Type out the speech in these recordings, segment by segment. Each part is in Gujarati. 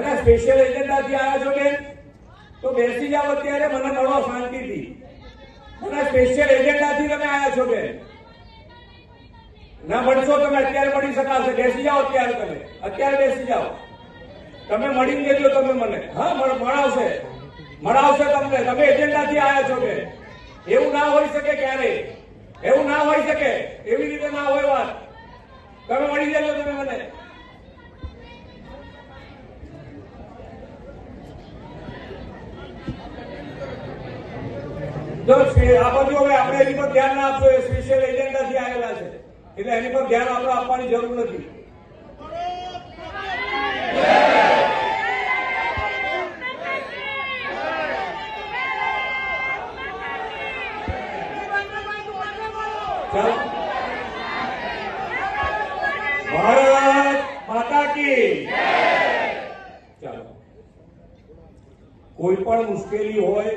ના સ્પેશિયલ એજન્ડાથી આવ્યા છો બેન? તો બેસી જાઓ અત્યારે, મને મળો શાંતિથી. ના સ્પેશિયલ એજન્ડાથી તમે આવ્યા છો બેન? ના, મળશો તમે, અત્યારે મળી શકાશે. બેસી જાઓ અત્યારે તમે. અત્યારે બેસી જાઓ. તમે મળીને દેજો તમે મને. હા, મળ- મળાવશે. મળાવશે તમને. તમે એજન્ડાથી આવ્યા છો બેન. એવું ના હોઈ શકે ક્યારે? એવું ના હોઈ શકે. એવી રીતે ના હોય વાત. તમે મળી જજો તમે મને. જો આ બધું હવે આપણે એની પર ધ્યાન ના આપશો એ સ્પેશિયલ એજન્ડાથી આવેલા છે. એટલે એની પર ધ્યાન આપણે આપવાની જરૂર નથી. ભારત માતા કી ચાલો. કોઈ પણ મુશ્કેલી હોય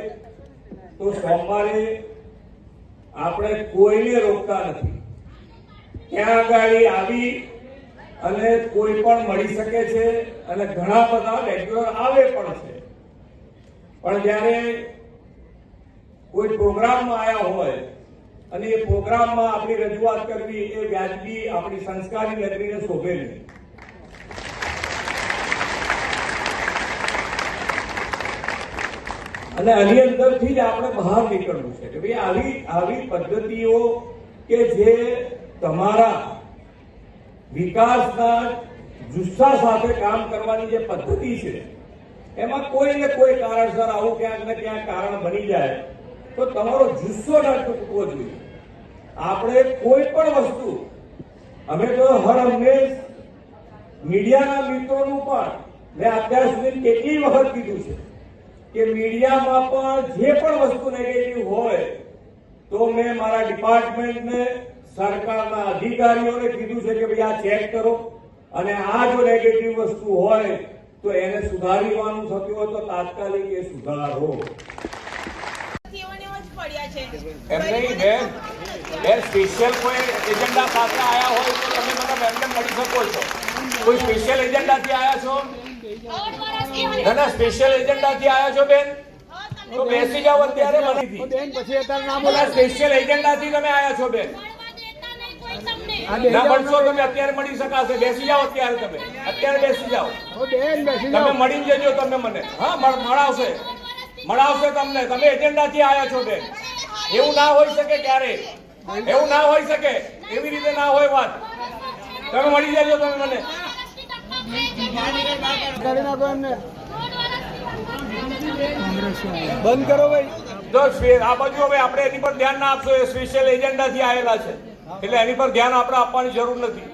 તો સોમવારે આપણે કોઈને રોકતા નથી. ત્યાં આગળ આવી અને કોઈ પણ મળી શકે છે અને ઘણા બધા રેગ્યુલર આવે પણ છે. પણ જ્યારે કોઈ પ્રોગ્રામમાં આવ્યા હોય અને એ પ્રોગ્રામમાં આપણી રજૂઆત કરવી એ વ્યાજબી આપણી સંસ્કારી નગરીને શોભે નહીં. અને આની અંદરથી જ આપણે બહાર નીકળવું છે કે ભાઈ આવી આવી પદ્ધતિઓ કે જે તમારા વિકાસના જુસ્સા સાથે કામ કરવાની જે પદ્ધતિ છે, એમાં કોઈ ને કોઈ કારણસર આવું ક્યાંક ને ક્યાંક કારણ બની જાય, તો તમારો જુસ્સો ના તૂટવો જોઈએ. આપણે કોઈ પણ વસ્તુ, અમે તો હર હંમેશ મીડિયાના મિત્રોનું પણ મેં અત્યાર સુધી કેટલી વખત કીધું છે કે મીડિયામાં પણ જે પણ વસ્તુ નેગેટિવ હોય તો મેં મારા ડિપાર્ટમેન્ટને સરકારના અધિકારીઓને કીધું છે કે ભાઈ આ ચેક કરો. અને આ જો નેગેટિવ વસ્તુ હોય તો એને સુધારવાનું થતું હોય તો તાત્કાલિક એ સુધારો. તેઓને જ પડ્યા છે. એમ નહીં બેન બેન સ્પેશિયલ કોઈ એજન્ડા સાથે આવ્યા હોય તો તમે મને રેન્ડમ મળી શકો છો. કોઈ સ્પેશિયલ એજન્ડાથી આવ્યા છો? ના ના સ્પેશિયલ એજન્ડાથી આવ્યા છો બેન? તો બેસી જાઓ અત્યારે મને બેન પછી અત્યારે ના બોલા સ્પેશિયલ એજન્ડાથી તમે આવ્યા છો બેન. મળવા દેતા નહીં કોઈ તમને આ બે ના મળશો તમે અત્યારે મળી શકાશે. બેસી જાઓ અત્યારે તમે. અત્યારે બેસી જાઓ. ઓ બેન બેસી તમે મળી જજો તમે મને. હા મળ- મળાવશે. મળાવશે તમને. તમે એજન્ડાથી આવ્યા છો બેન. એવું ના હોઈ શકે ક્યારે. એવું ના હોઈ શકે. એવી રીતે ના હોય વાત. તમે મળી જજો તમે મને. કાઢી નાખો એમને. બંધ કરો ભાઈ. આ બાજુ હવે આપણે એની પર ધ્યાન ના આપશો, એ સ્પેશિયલ એજન્ડાથી આવેલા છે. એટલે એની પર ધ્યાન આપણે આપવાની જરૂર નથી.